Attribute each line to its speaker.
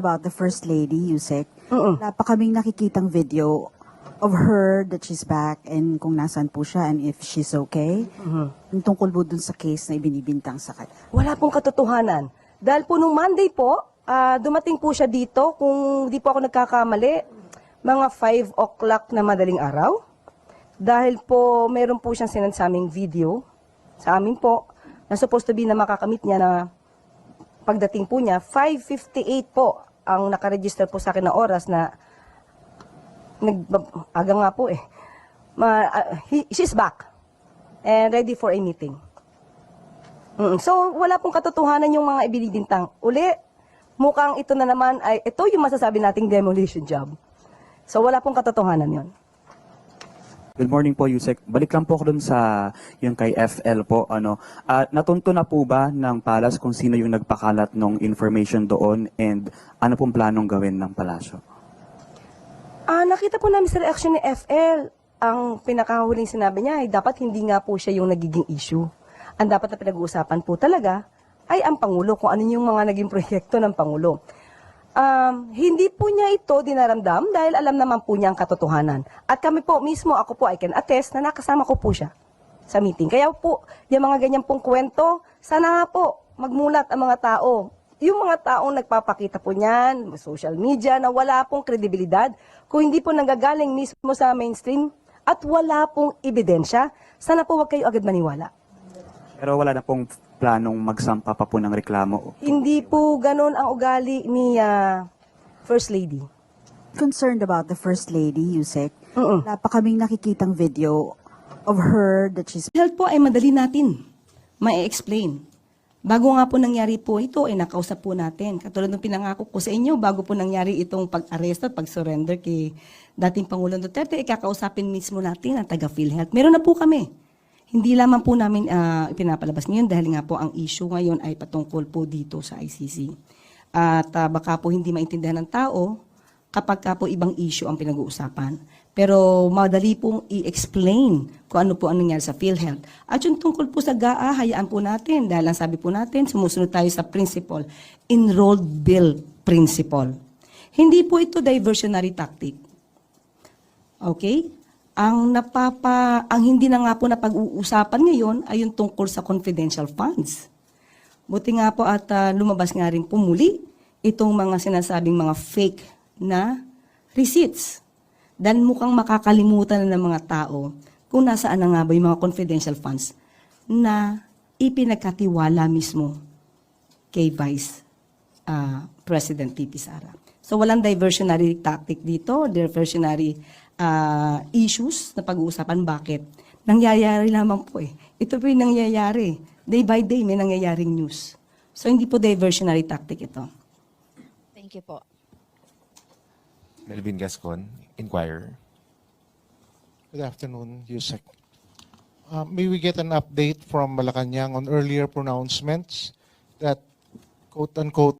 Speaker 1: about the First Lady, Yusek.
Speaker 2: Oo.
Speaker 1: Wala pa kaming nakikitang video of her that she's back and kung nasan po siya and if she's okay. Yung tungkol po dun sa case na ibinibintang sa kanya.
Speaker 2: Wala pong katotohanan. Dahil po nung Monday po, ah, dumating po siya dito, kung di po ako nagkakamali, mga 5 o'clock na madaling araw. Dahil po, meron po siyang sinend sa aming video, sa amin po, na supposed to be na makakamit niya na pagdating po niya, 5.58 po ang nakaregister po sa akin na oras na nag, aga nga po eh. Ma, ah, he- she's back and ready for a meeting. Mm, So, wala pong katotohanan yung mga ibinibintang. Uli, mukhang ito na naman ay, ito yung masasabi nating demolition job. So, wala pong katotohanan yon.
Speaker 3: Good morning po, Yusek. Balik lang po ako dun sa yung kay FL po. Ano, Ah, natunto na po ba ng Palas kung sino yung nagpakalat ng information doon and ano pong planong gawin ng palasyo?
Speaker 2: Ah, nakita po namin sa reaction ni FL. Ang pinakahuling sinabi niya ay dapat hindi nga po siya yung nagiging issue. Ang dapat na pinag-uusapan po talaga ay ang Pangulo, kung ano yung mga naging proyekto ng Pangulo. Um, hindi po niya ito dinaramdam dahil alam naman po niya ang katotohanan. At kami po mismo, ako po, I can attest na nakasama ko po siya sa meeting. Kaya po, yung mga ganyan pong kwento, sana nga po, magmulat ang mga tao. Yung mga taong nagpapakita po niyan, social media, na wala pong kredibilidad, kung hindi po nanggagaling mismo sa mainstream, at wala pong ebidensya, sana po wag kayo agad maniwala.
Speaker 3: Pero wala na pong planong magsampa pa po ng reklamo.
Speaker 2: Hindi po ganun ang ugali ni ah, First Lady.
Speaker 1: Concerned about the First Lady, Yusek.
Speaker 2: Oo.
Speaker 1: Wala pa kaming nakikitang video of her that she's
Speaker 2: Health po ay madali natin ma-explain. Bago nga po nangyari po ito, ay nakausap po natin. Katulad ng pinangako ko sa inyo, bago po nangyari itong pag-arresto at pag-surrender kay dating Pangulong Duterte, ikakausapin mismo natin ang taga PhilHealth. Meron na po kami. Hindi lamang po namin ah, ipinapalabas ngayon dahil nga po ang issue ngayon ay patungkol po dito sa ICC. At ah, baka po hindi maintindihan ng tao kapag ka po ibang issue ang pinag-uusapan. Pero madali pong i-explain kung ano po ang nangyari sa PhilHealth. At yung tungkol po sa GAA, hayaan po natin. Dahil ang sabi po natin, sumusunod tayo sa principle, enrolled bill principle. Hindi po ito diversionary tactic. Okay? Ang napapa ang hindi na nga po na pag-uusapan ngayon ay yung tungkol sa confidential funds. Buti nga po at ah, lumabas nga rin po muli itong mga sinasabing mga fake na receipts. Dahil mukhang makakalimutan na ng mga tao kung nasaan na nga ba yung mga confidential funds na ipinagkatiwala mismo kay Vice ah, President Titi Sara. So walang diversionary tactic dito, diversionary ah, issues na pag-uusapan. Bakit? Nangyayari lamang po eh. Ito po yung nangyayari. Day by day may nangyayaring news. So hindi po diversionary tactic ito.
Speaker 4: Thank you po.
Speaker 5: Melvin Gascon, Inquirer.
Speaker 6: Good afternoon, Yusek. Uh, may we get an update from Malacanang on earlier pronouncements that quote-unquote